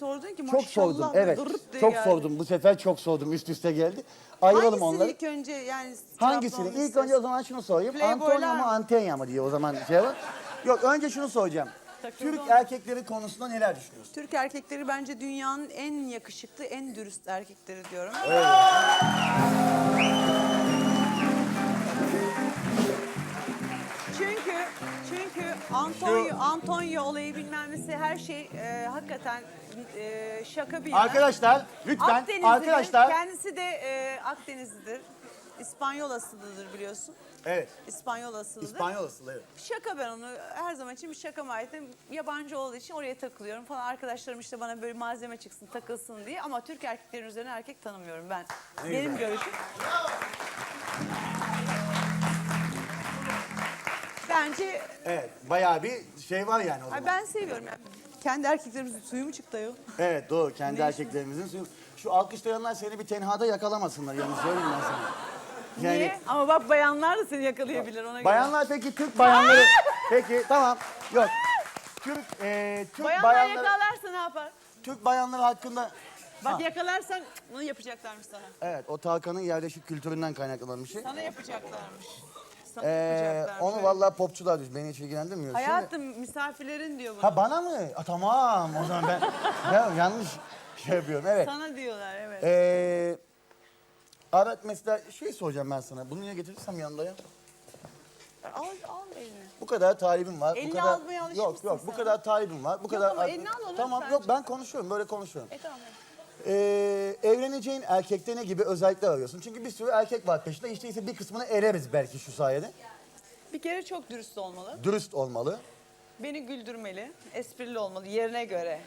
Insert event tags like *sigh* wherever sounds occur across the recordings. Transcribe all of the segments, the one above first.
sordun ki Çok maşallah. sordum. Evet. diye Çok geldi. sordum. Bu sefer çok sordum. Üst üste geldi. Ayıralım Hangisini onları. ilk önce yani Hangisini? cevaplamamı İlk önce o zaman şunu sorayım. Playboylar Antonio mu mı? Antenya mı diye o zaman şey var. Yok önce şunu soracağım. Takıldı Türk ona. erkekleri konusunda neler düşünüyorsun? Türk erkekleri bence dünyanın en yakışıklı, en dürüst erkekleri diyorum. Antonio olayı bilmem nesi her şey e, hakikaten e, şaka bir yana. Arkadaşlar lütfen Akdenizlidir. arkadaşlar. Kendisi de e, Akdenizlidir. İspanyol asıllıdır biliyorsun. Evet. İspanyol asıllıdır. İspanyol asıllı evet. Şaka ben onu her zaman için bir şaka mahiyetinde yabancı olduğu için oraya takılıyorum falan. Arkadaşlarım işte bana böyle malzeme çıksın takılsın diye ama Türk erkeklerin üzerine erkek tanımıyorum ben. Benim görüşüm. Bence Evet. Bayağı bir şey var yani o zaman. ay ben seviyorum yani. Kendi erkeklerimizin suyu mu çıktı ayol? Evet doğru. Kendi erkeklerimizin suyu. Şu alkışlayanlar seni bir tenhada yakalamasınlar yalnız söyleyeyim ben sana. Yani Niye? Ama bak bayanlar da seni yakalayabilir ona göre. bayanlar peki Türk bayanları. peki tamam. Yok. Türk e, Türk Bayanlar bayanları yakalarsa ne yapar? Türk bayanları hakkında Bak yakalarsan bunu yapacaklarmış sana. Evet, o Tarkan'ın yerleşik kültüründen kaynaklanan bir şey. Sana yapacaklarmış. Sana Ee, onu vallahi popçular diyor. Beni hiç ilgilendirmiyor. Şimdi- Hayatım misafirlerin diyor bunu. ha bana mı? Ha, tamam. O zaman ben, *laughs* ben yanlış şey yapıyorum. Evet. Sana diyorlar evet. Ee, Arat mesela şey soracağım ben sana. Bunu niye getirirsem yanında ya? al al elini. Bu kadar talibim var. Elini bu kadar... almaya alışmışsın Yok yok bu sen. kadar talibim var. Bu kadar ama elini al onu Tamam lütfen. yok ben konuşuyorum böyle konuşuyorum. E tamam. Ee, evleneceğin erkekte ne gibi özellikler arıyorsun? Çünkü bir sürü erkek var peşinde. İşte ise bir kısmını ereriz belki şu sayede. Bir kere çok dürüst olmalı. Dürüst olmalı. Beni güldürmeli. Esprili olmalı yerine göre.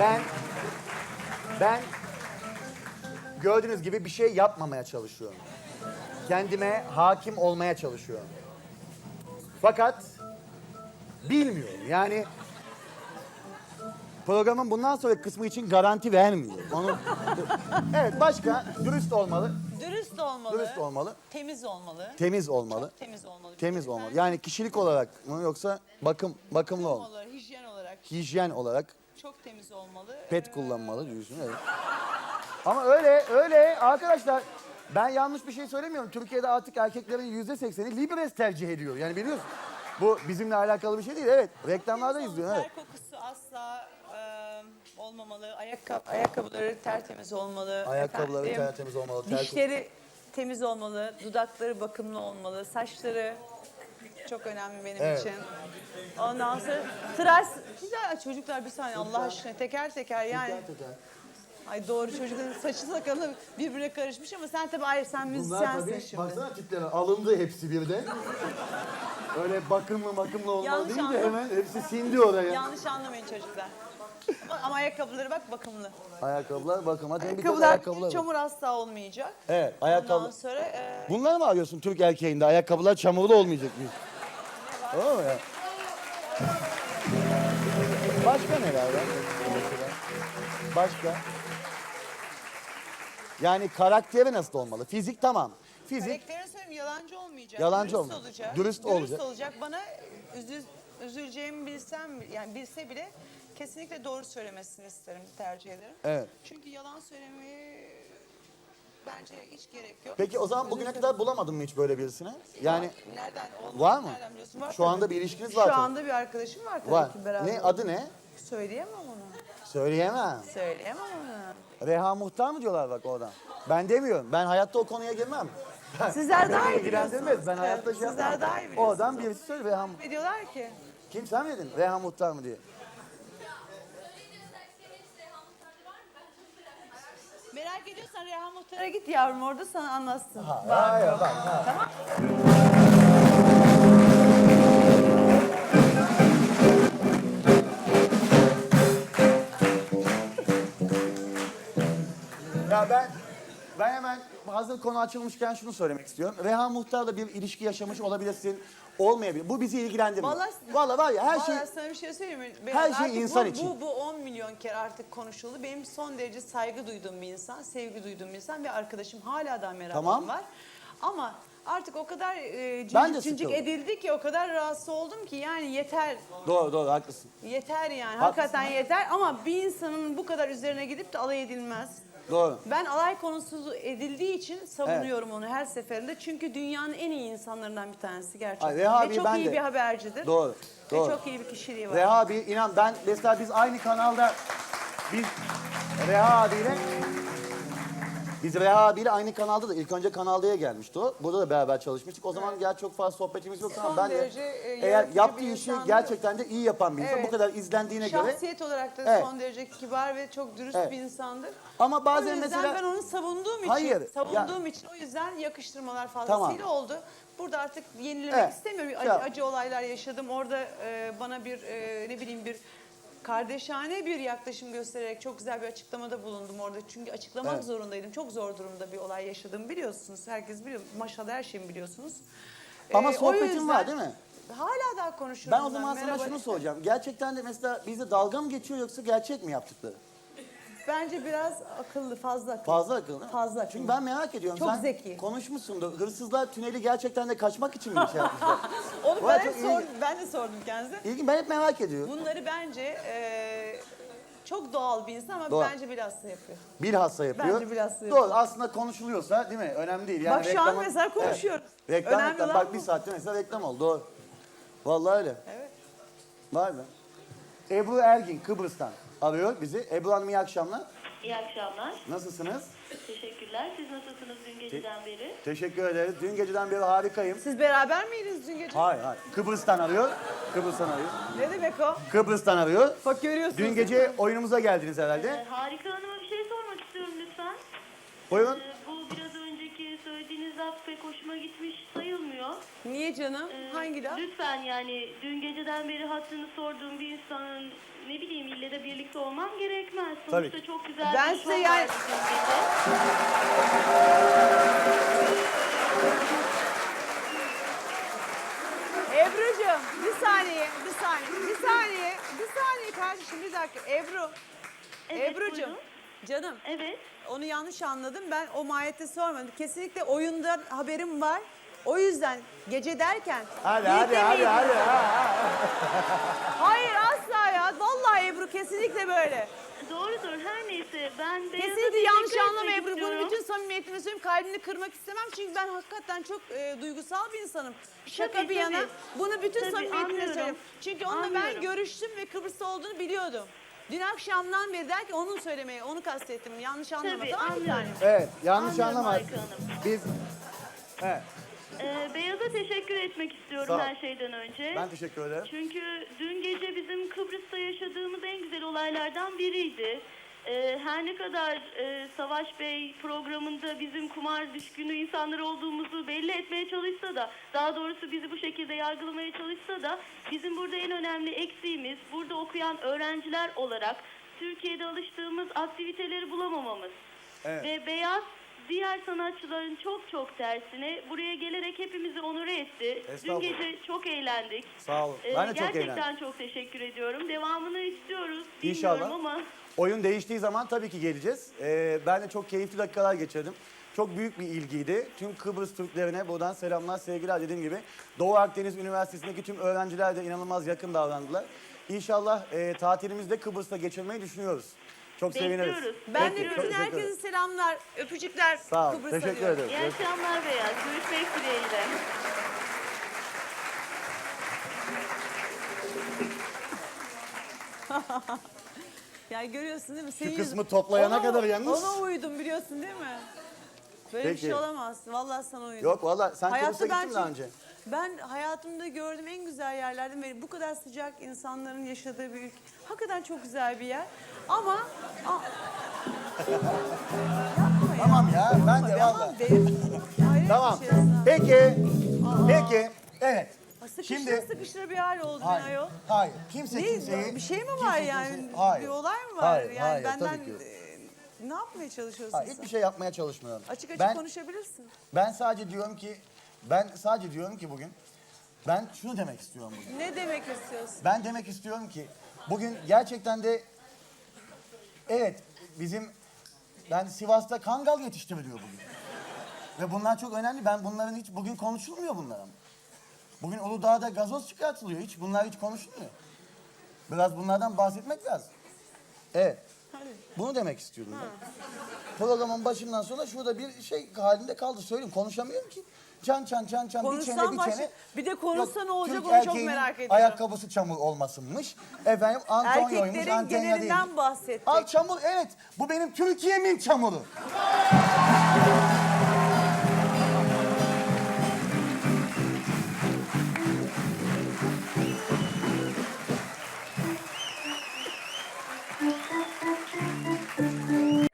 Ben ben gördüğünüz gibi bir şey yapmamaya çalışıyorum. Kendime hakim olmaya çalışıyorum. Fakat bilmiyorum. Yani programın bundan sonraki kısmı için garanti vermiyor. Onu *laughs* Evet başka dürüst olmalı, Dürüst olmalı. dürüst olmalı, Temiz olmalı. temiz olmalı. Çok temiz olmalı. Temiz olmalı. Yani kişilik olarak mı yoksa bakım bakımlı ol. olmalı. Hijyen olarak Hijyen olarak çok temiz olmalı. pet kullanmalı diyorsun evet. *laughs* Ama öyle öyle arkadaşlar ben yanlış bir şey söylemiyorum. Türkiye'de artık erkeklerin yüzde sekseni Libres tercih ediyor. Yani biliyorsun. Bu bizimle alakalı bir şey değil. Evet. Reklamlarda izliyor. Evet. Ter kokusu asla e, olmamalı. Ayakkabı, ayakkabıları tertemiz olmalı. Ayakkabıları Efendim, tertemiz olmalı. ter- Dişleri temiz olmalı, dudakları bakımlı olmalı, saçları çok önemli benim Evet. için. Ondan sonra tıraş, güzel çocuklar bir saniye Allah aşkına teker teker yani. Ay doğru çocukların saçı sakalı birbirine karışmış ama sen tabii hayır sen Bunlar müzisyensin tabii şimdi. baksana tiplere alındı hepsi birden. Öyle bakımlı bakımlı olmalı Yanlış deyince anladım. hemen hepsi sindi oraya. Yanlış anlamayın çocuklar. Ama- Ama ayakkabıları bak bakımlı. Ayakkabılar bakıma. Tabii bir de Ayakkabılar çamur asla olmayacak. Evet Ondan ayakkabı. sonra e, Bunlar mı arıyorsun Türk erkeğinde? Ayakkabılar çamurlu olmayacak mı? Tamam mı ya? Başka neler var? Başka? Yani karakteri nasıl olmalı? Fizik tamam. Fizik karakterini söyleyeyim yalancı olmayacak. Yalancı dürüst olmayacak. olacak. Dürüst olacak. olacak. Bana üzül, üzüleceğimi bilsem yani bilse bile kesinlikle doğru söylemesini isterim, tercih ederim. Evet. Çünkü yalan söylemeye bence hiç gerek yok. Peki o zaman bugüne kadar bulamadın mı hiç böyle birisini? Yani Nereden? olmaz, var mı? Nereden biliyorsun? Var Şu tabii. anda bir ilişkiniz var Şu tabii. anda bir arkadaşım var tabii var. ki beraber. Ne adı ne? Söyleyemem onu. Söyleyemem. Söyleyemem onu. Reha Muhtar mı diyorlar bak oradan? Ben demiyorum. Ben hayatta o konuya girmem. Sizler daha iyi İlgilendirmez. biliyorsunuz. Ben hayatta şey Sizler yapmam. daha iyi biliyorsunuz. Oradan birisi söyle Reha Ne diyorlar ki? Kim sen miydin? Reha Muhtar mı diye. Merak ediyorsan Reha Muhtar'a git yavrum orada sana anlatsın. Hayır bak. Ha. Tamam. Ya ben ben hemen hazır konu açılmışken şunu söylemek istiyorum. Reha Muhtar'la bir ilişki yaşamış olabilirsin. Olmayabilir. Bu bizi ilgilendirmiyor. Vallahi- Vallahi var ya her şey Vallahi sana bir şey söyleyeyim mi? Ben Her şey artık insan bu, için. Bu, bu 10 milyon kere artık konuşuldu. Benim son derece saygı duyduğum bir insan, sevgi duyduğum bir insan ve arkadaşım hala da merakım Tamam. var. Ama Artık o kadar e, Ben de cincik cincik sıkıldım. edildi ki o kadar rahatsız oldum ki yani yeter. Doğru doğru haklısın. Yeter yani. Haklısın. Hakikaten yeter ama bir insanın bu kadar üzerine gidip de alay edilmez. Doğru. Ben alay konusu edildiği için savunuyorum onu her seferinde. Çünkü dünyanın en iyi insanlarından bir tanesi gerçekten. Ay, Reha Ve abi çok ben iyi de- bir habercidir. Doğru. Ve Doğru. çok iyi bir kişiliği var. Reha abi inan ben mesela biz aynı kanalda biz Reha abiyle biz Reha abiyle aynı kanalda da ilk önce Kanal D'ye gelmişti o. Burada da beraber çalışmıştık. O zaman gel çok fazla sohbetimiz yoktu ama ben de derece, e, eğer yaratıcı yaptığı bir işi insandı. gerçekten de iyi yapan bir insan. Evet. Bu kadar izlendiğine göre. Şahsiyet olarak da Evet. son derece kibar ve çok dürüst Evet. bir insandır. Ama o bazen yüzden mesela ben onu savunduğum için, Hayır, savunduğum için o yüzden yakıştırmalar fazlasıyla Tamam. oldu. Burada artık yenilemek Evet. istemiyorum. Acı, acı olaylar yaşadım. Orada e, bana bir e, ne bileyim bir kardeşane bir yaklaşım göstererek çok güzel bir açıklamada bulundum orada. Çünkü açıklamak Evet. zorundaydım. Çok zor durumda bir olay yaşadım biliyorsunuz. Herkes biliyor. Maşallah her şeyimi biliyorsunuz. Ama E, o sohbetin yüzden- var değil mi? Hala daha konuşuyorum. Ben o zaman sana şunu soracağım. Gerçekten de mesela bize dalga mı geçiyor yoksa gerçek mi yaptıkları? Bence biraz akıllı, fazla akıllı. Fazla akıllı. değil mi? Fazla akıllı. Çünkü ben merak ediyorum. Çok Sen zeki. konuşmuşsundur. Hırsızlar tüneli gerçekten de kaçmak için mi şey yapmışlar? *laughs* Onu Vay, ben, hep sordum, ben de sordum kendisine. İlgin ben hep merak ediyorum. Bunları bence e, çok doğal bir insan ama Doğal. bence bilhassa yapıyor. Bilhassa yapıyor. Bence bilhassa Doğru yapıyor. aslında konuşuluyorsa değil mi? Önemli değil. Yani Bak şu an mesela konuşuyoruz. Evet. Reklam, Önemli reklam. olan Bak bu. bir saatte mesela reklam oldu. Doğru. Vallahi öyle. Evet. Vay be. Ebru Ergin Kıbrıs'tan arıyor bizi. Ebru Hanım iyi akşamlar. İyi akşamlar. Nasılsınız? Teşekkürler. Siz nasılsınız dün geceden beri? Teşekkür ederiz. Dün geceden beri harikayım. Siz beraber miydiniz dün gece? Hayır hayır. Kıbrıs'tan arıyor. Kıbrıs'tan arıyor. Ne demek o? Kıbrıs'tan arıyor. Bak görüyorsunuz. Dün gece oyunumuza geldiniz herhalde. Ee, Harika Hanım'a bir şey sormak istiyorum lütfen. Buyurun. Ee, Niye canım? Ee, Hangi laf? Lütfen yani dün geceden beri hattını sorduğum bir insanın ne bileyim ille de birlikte olmam gerekmez. Tabii Sonuçta çok güzel Ben bir size şov yani- vardı dün gece. Ebru'cum bir saniye, bir saniye, bir saniye, bir saniye kardeşim bir dakika. Ebru, Evet, Ebru'cum buyurun. canım Evet. onu yanlış anladım. Ben o mahiyette sormadım. Kesinlikle oyundan haberim var. O yüzden gece derken... Hadi hadi hadi hadi. ha, ha. Hayır asla ya. Vallahi Ebru kesinlikle böyle. Doğrudur. Her neyse ben Beyaz'a Kesinlikle yanlış teşekkür anlama etmek Ebru. Bunu istiyorum. bütün samimiyetimle söyleyeyim. Kalbini kırmak istemem. Çünkü ben hakikaten çok e, duygusal bir insanım. Şaka Tabii, bir yana. tabii. Bunu bütün Tabii, samimiyetimle anlıyorum. söyleyeyim. Çünkü onunla ben Anlıyorum. görüştüm ve Kıbrıs'ta olduğunu biliyordum. Dün akşamdan beri der ki onun söylemeye, onu kastettim. Yanlış anlama Tabii, tamam mı? anlıyorum. Evet yanlış Anlıyorum anlama. Hanım. Biz Evet. Ee, Beyaz'a teşekkür etmek istiyorum Sağ ol. her şeyden önce. Ben teşekkür ederim. Çünkü dün gece bizim Kıbrıs'ta yaşadığımız en güzel olaylardan biriydi. Ee, her ne kadar e, Savaş Bey programında bizim kumar düşkünü insanlar olduğumuzu belli etmeye çalışsa da, daha doğrusu bizi bu şekilde yargılamaya çalışsa da, bizim burada en önemli eksiğimiz, burada okuyan öğrenciler olarak Türkiye'de alıştığımız aktiviteleri bulamamamız. Evet. Ve Beyaz diğer sanatçıların çok çok tersine buraya gelerek hepimizi onure etti. Dün Estağfurullah. gece çok eğlendik. Sağ olun. Ee, Ben de çok gerçekten eğlendim. çok teşekkür ediyorum. Devamını istiyoruz. İnşallah. Bilmiyorum ama Oyun değiştiği zaman tabii ki geleceğiz. Ee, ben de çok keyifli dakikalar geçirdim. Çok büyük bir ilgiydi. Tüm Kıbrıs Türklerine buradan selamlar, sevgiler dediğim gibi. Doğu Akdeniz Üniversitesi'ndeki tüm öğrenciler de inanılmaz yakın davrandılar. İnşallah e, tatilimizi de Kıbrıs'ta geçirmeyi düşünüyoruz. Çok seviniriz. Bekliyoruz. Ben Peki, de çok bütün teşekkür ederim. herkese selamlar, öpücükler. Sağ ol. Kıbrıs'a Teşekkür diyorum. ederim. iyi akşamlar Beyaz. Görüşmek dileğiyle. *laughs* Yani görüyorsun değil mi? Senin kısmı yüzün- toplayana Ona- kadar yalnız. Ona uydum biliyorsun değil mi? Böyle bir Peki. şey olamaz. Vallahi sana uydum. Yok valla sen Hayatta Kıbrıs'a ben gittin mi daha çünkü- önce? Ben hayatımda gördüğüm en güzel yerlerden biri. Bu kadar sıcak insanların yaşadığı bir ülke. Hakikaten çok güzel bir yer. Ama... Yapma ya. Tamam ya ben de be- Hayret Tamam. bir şey ya. Peki. Peki. Evet. Sıkıştıra Şimdi sıkıştıra bir hal oldu Hayır. ayol. Hayır. Kimse Ne, kimseyi... bir şey mi kimse var kimseyi- yani? Hayır. Bir olay mı var? Hayır, yani hayır, benden tabii ki yok. e, ne yapmaya çalışıyorsun Hayır, sen? hiçbir şey yapmaya çalışmıyorum. Açık açık ben, konuşabilirsin. Ben sadece diyorum ki, ben sadece diyorum ki bugün, ben şunu demek istiyorum bugün. Ne demek istiyorsun? Ben demek istiyorum ki, bugün gerçekten de, evet bizim, ben Sivas'ta kangal yetiştiriliyor bugün. Ve bunlar çok önemli. Ben bunların hiç bugün konuşulmuyor bunlar ama. Bugün Uludağ'da gazoz çıkartılıyor. Hiç bunlar hiç konuşulmuyor. Biraz bunlardan bahsetmek lazım. Evet. Bunu demek istiyordum ben. Programın başından sonra şurada bir şey halinde kaldı. Söyleyeyim konuşamıyorum ki. Çan çan çan çan bir çene Konuşsan bir baş- çene. bir de konuşsa ne olacak Türk onu çok erkeğinin merak ediyorum. Ayakkabısı çamur olmasınmış. Efendim Antonio'ymuş Erkeklerin Antonio değil. genelinden bahsettik. Al çamur evet. Bu benim Türkiye'min çamuru.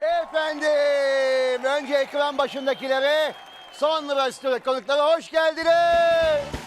Efendim, önce ekran başındakilere, sonra stüdyo konuklara hoş geldiniz.